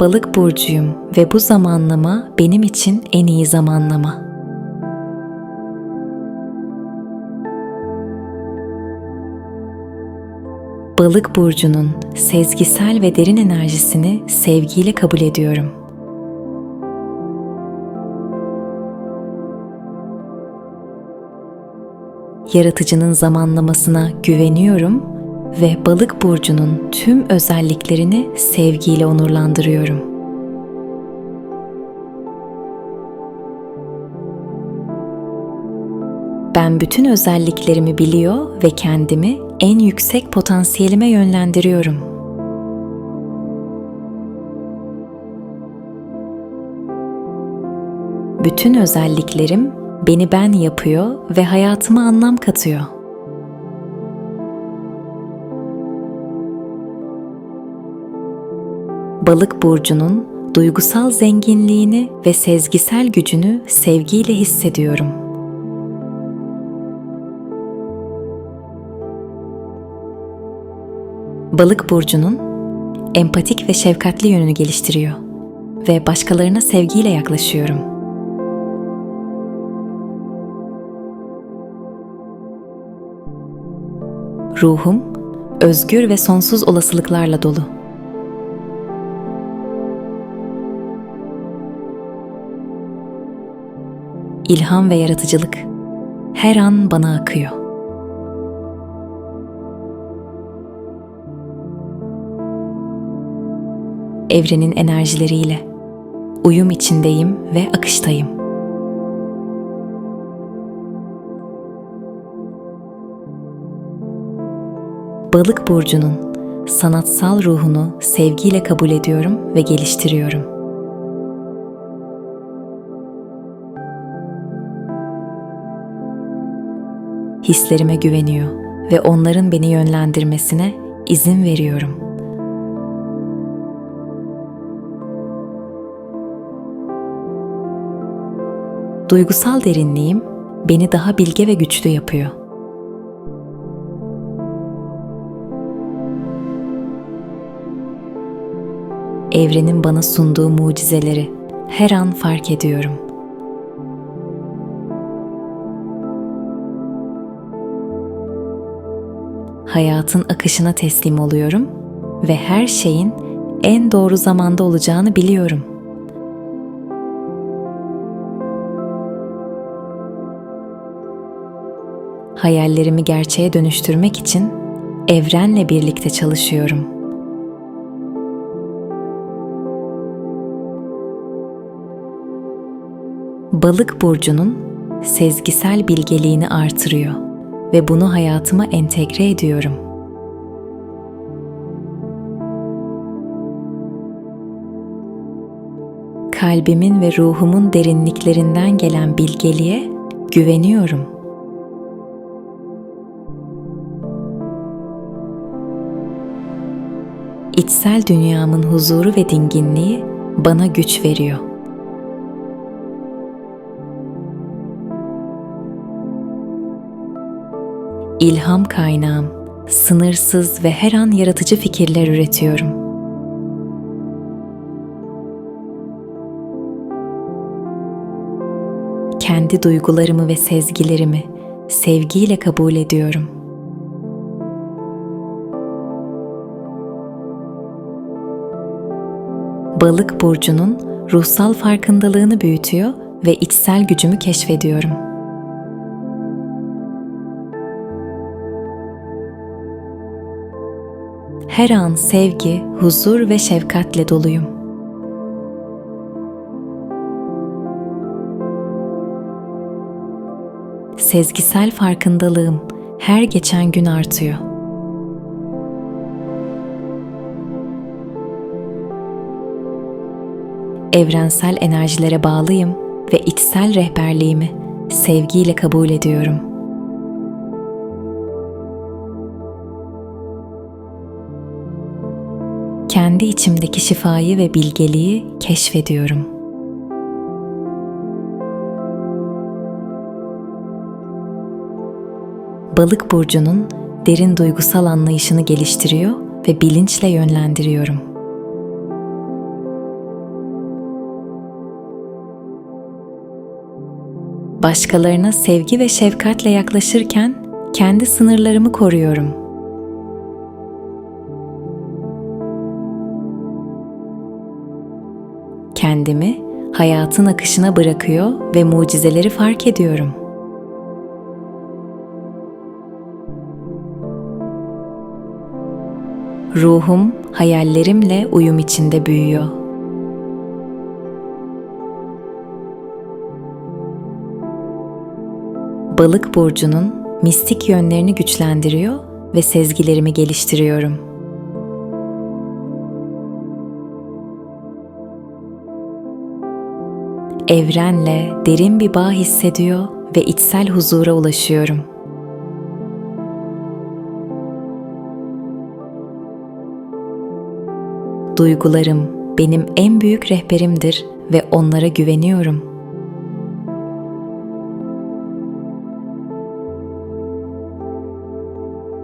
Balık burcuyum ve bu zamanlama benim için en iyi zamanlama. Balık burcunun sezgisel ve derin enerjisini sevgiyle kabul ediyorum. Yaratıcının zamanlamasına güveniyorum ve balık burcunun tüm özelliklerini sevgiyle onurlandırıyorum. Ben bütün özelliklerimi biliyor ve kendimi en yüksek potansiyelime yönlendiriyorum. Bütün özelliklerim beni ben yapıyor ve hayatıma anlam katıyor. Balık burcunun duygusal zenginliğini ve sezgisel gücünü sevgiyle hissediyorum. Balık burcunun empatik ve şefkatli yönünü geliştiriyor ve başkalarına sevgiyle yaklaşıyorum. Ruhum özgür ve sonsuz olasılıklarla dolu. İlham ve yaratıcılık her an bana akıyor. Evrenin enerjileriyle uyum içindeyim ve akıştayım. Balık burcunun sanatsal ruhunu sevgiyle kabul ediyorum ve geliştiriyorum. Hislerime güveniyor ve onların beni yönlendirmesine izin veriyorum. Duygusal derinliğim beni daha bilge ve güçlü yapıyor. Evrenin bana sunduğu mucizeleri her an fark ediyorum. Hayatın akışına teslim oluyorum ve her şeyin en doğru zamanda olacağını biliyorum. Hayallerimi gerçeğe dönüştürmek için evrenle birlikte çalışıyorum. Balık burcunun sezgisel bilgeliğini artırıyor ve bunu hayatıma entegre ediyorum. Kalbimin ve ruhumun derinliklerinden gelen bilgeliğe güveniyorum. İçsel dünyamın huzuru ve dinginliği bana güç veriyor. İlham kaynağım, sınırsız ve her an yaratıcı fikirler üretiyorum. Kendi duygularımı ve sezgilerimi sevgiyle kabul ediyorum. Balık burcunun ruhsal farkındalığını büyütüyor ve içsel gücümü keşfediyorum. Her an sevgi, huzur ve şefkatle doluyum. Sezgisel farkındalığım her geçen gün artıyor. Evrensel enerjilere bağlıyım ve içsel rehberliğimi sevgiyle kabul ediyorum. Kendi içimdeki şifayı ve bilgeliği keşfediyorum. Balık burcunun derin duygusal anlayışını geliştiriyor ve bilinçle yönlendiriyorum. Başkalarına sevgi ve şefkatle yaklaşırken kendi sınırlarımı koruyorum. Kendimi hayatın akışına bırakıyor ve mucizeleri fark ediyorum. Ruhum hayallerimle uyum içinde büyüyor. Balık burcunun mistik yönlerini güçlendiriyor ve sezgilerimi geliştiriyorum. Evrenle derin bir bağ hissediyor ve içsel huzura ulaşıyorum. Duygularım benim en büyük rehberimdir ve onlara güveniyorum.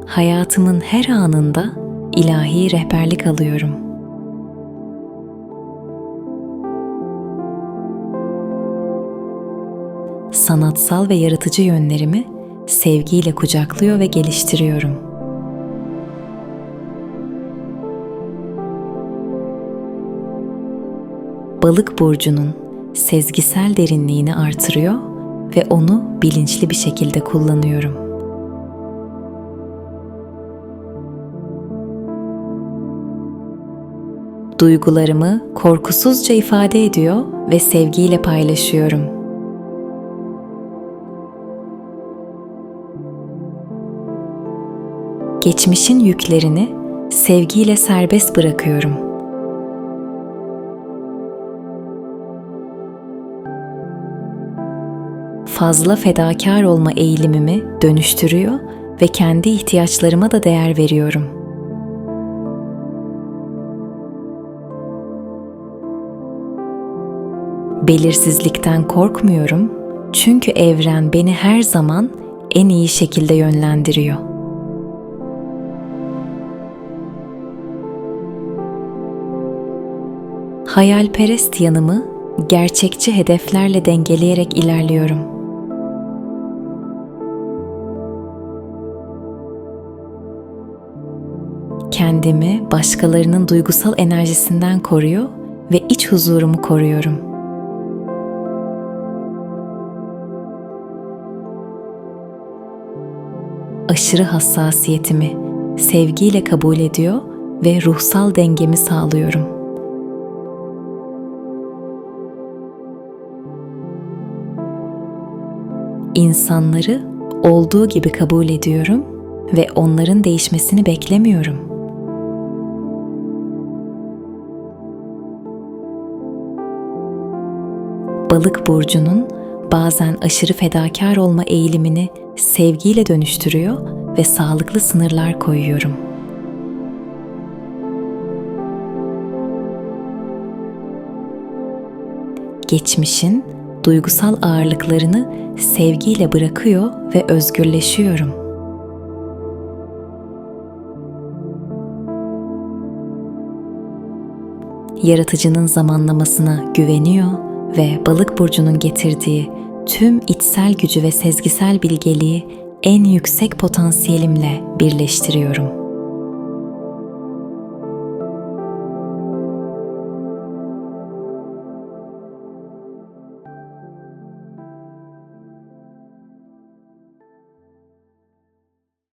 Hayatımın her anında ilahi rehberlik alıyorum. Sanatsal ve yaratıcı yönlerimi sevgiyle kucaklıyor ve geliştiriyorum. Balık burcunun sezgisel derinliğini artırıyor ve onu bilinçli bir şekilde kullanıyorum. Duygularımı korkusuzca ifade ediyor ve sevgiyle paylaşıyorum. Geçmişin yüklerini sevgiyle serbest bırakıyorum. Fazla fedakar olma eğilimimi dönüştürüyor ve kendi ihtiyaçlarıma da değer veriyorum. Belirsizlikten korkmuyorum çünkü evren beni her zaman en iyi şekilde yönlendiriyor. Hayalperest yanımı gerçekçi hedeflerle dengeleyerek ilerliyorum. Kendimi başkalarının duygusal enerjisinden koruyor ve iç huzurumu koruyorum. Aşırı hassasiyetimi sevgiyle kabul ediyor ve ruhsal dengemi sağlıyorum. İnsanları olduğu gibi kabul ediyorum ve onların değişmesini beklemiyorum. Balık burcunun bazen aşırı fedakar olma eğilimini sevgiyle dönüştürüyor ve sağlıklı sınırlar koyuyorum. Geçmişin duygusal ağırlıklarını sevgiyle bırakıyor ve özgürleşiyorum. Yaratıcının zamanlamasına güveniyor ve balık burcunun getirdiği tüm içsel gücü ve sezgisel bilgeliği en yüksek potansiyelimle birleştiriyorum.